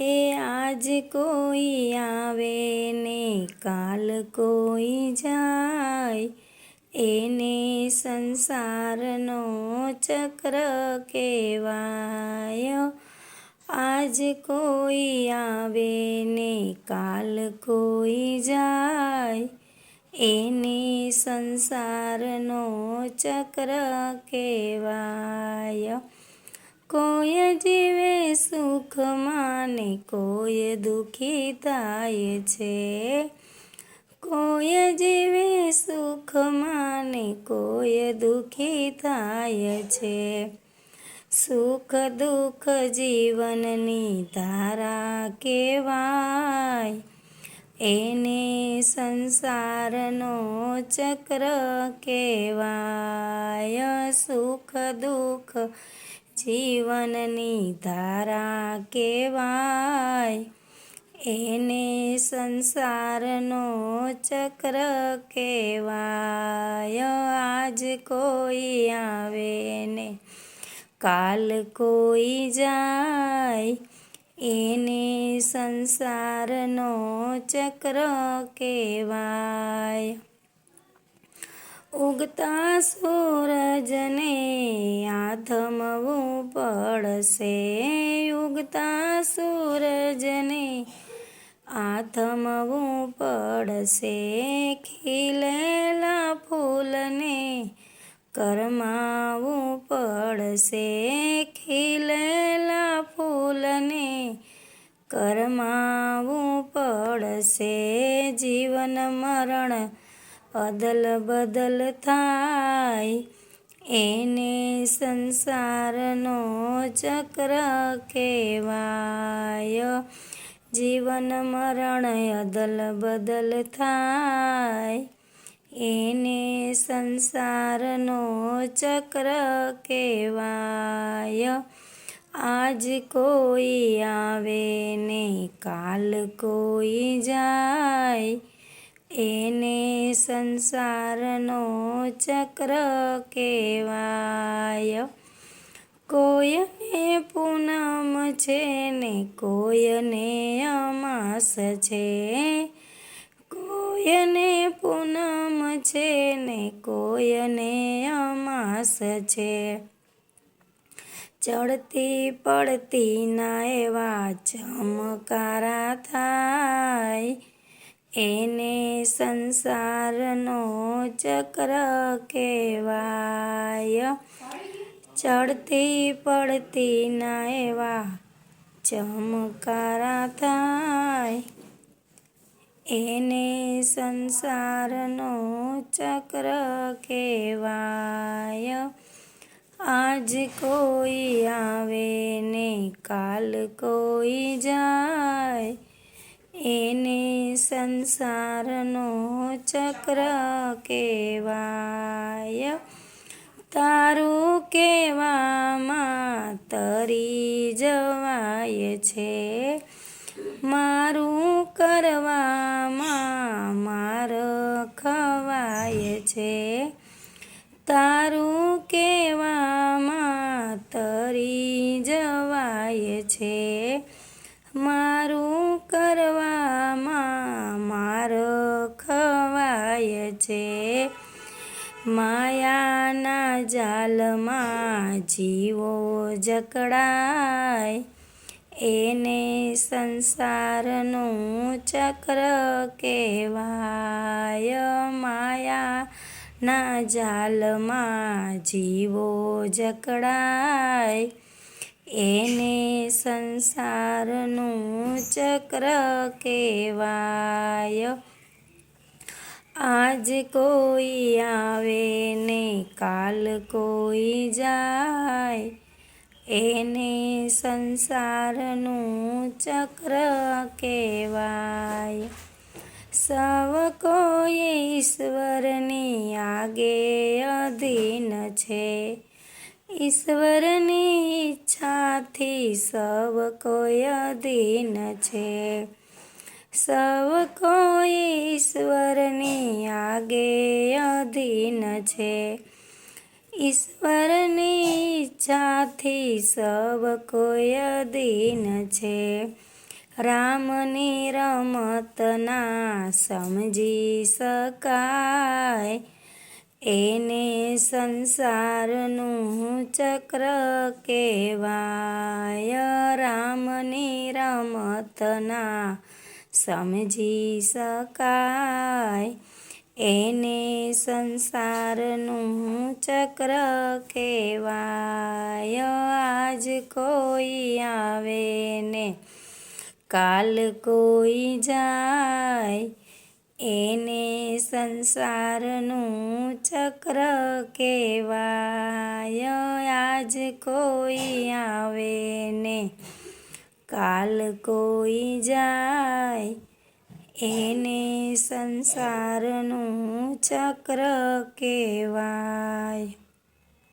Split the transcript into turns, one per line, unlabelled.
એ આજ કોઈ આવે ને કાલ કોઈ જાય. એને સંસારનો ચક્ર કહેવાય. આજ કોઈ આવે ને કાલ કોઈ જાય. એને સંસારનો ચક્ર કહેવાય. કોઈ જીવે સુખમાં ને કોઈ દુઃખી થાય છે. કોઈ જીવે સુખમાં ને કોઈ દુઃખી થાય છે. સુખ દુઃખ જીવનની ધારા કહેવાય. એને સંસારનો ચક્ર કહેવાય. સુખ દુઃખ જીવનની ધારા કહેવાય. એને સંસારનો ચક્ર કહેવાય. આજ કોઈ આવે ને, કાલ કોઈ જાય. એને સંસારનો ચક્ર કહેવાય. ઉગતા સૂરજને આથમવું પડશે. ઉગતા સૂરજને આથમવું પડશે. ખીલેલા ફૂલને કરમાવું પડશે. ખીલેલા ફૂલને કરમાવું પડશે. જીવન મરણ અદલ બદલ થાય. એને સંસારનો ચક્ર કહેવાય. જીવન મરણ અદલ બદલ થાય. એને સંસારનો ચક્ર કહેવાય. આજ કોઈ આવે ને કાલ કોઈ જાય. એને સંસારનો ચક્ર કહેવાય. કોઈને પૂનમ છે ને કોઈને અમાસ છે. કોઈને પૂનમ છે ને કોઈને અમાસ છે. ચડતી પડતી ના એવા ચમકારા થાય એને સંસારનો ચક્ર કહેવાય. ચડતી પડતી ના એવા ચમકારા થાય. એને સંસારનો ચક્ર કહેવાય. આજ કોઈ આવે ને કાલ કોઈ જાય. એને સંસારનો ચક્ર કહેવાય. તારું કહેવામાં તરી જવાય છે. મારું કરવામાં માર ખવાય છે. તારું કહેવામાં તરી જવાય છે. છે. માયાના જાલમાં જીવો જકડાય. એને સંસારનું ચક્ર કહેવાય. માયાના જાલમાં જીવો જકડાય. એને સંસારનું ચક્ર કહેવાય. આજ કોઈ આવે ને કાલ કોઈ જાય. એને સંસારનું ચક્ર કહેવાય. સવ કોઈ ઈશ્વરની આગે અધીન છે. ઈશ્વરની ઈચ્છાથી સવ કોઈ અધીન છે. સવ કોઈ ઈશ્વરની આગે અધીન છે. ઈશ્વરની ઈચ્છાથી સવ કોઈ અધીન છે. રામની રમતના સમજી શકાય. એને સંસારનું ચક્ર કહેવાય. રામની રમતના સમજી શકાય. એને સંસારનું ચક્ર કહેવાય. આજ કોઈ આવે ને કાલ કોઈ જાય. એને સંસારનું ચક્ર કહેવાય. આજ કોઈ આવે ને કાલ કોઈ જાય એને સંસારનું ચક્ર કહેવાય.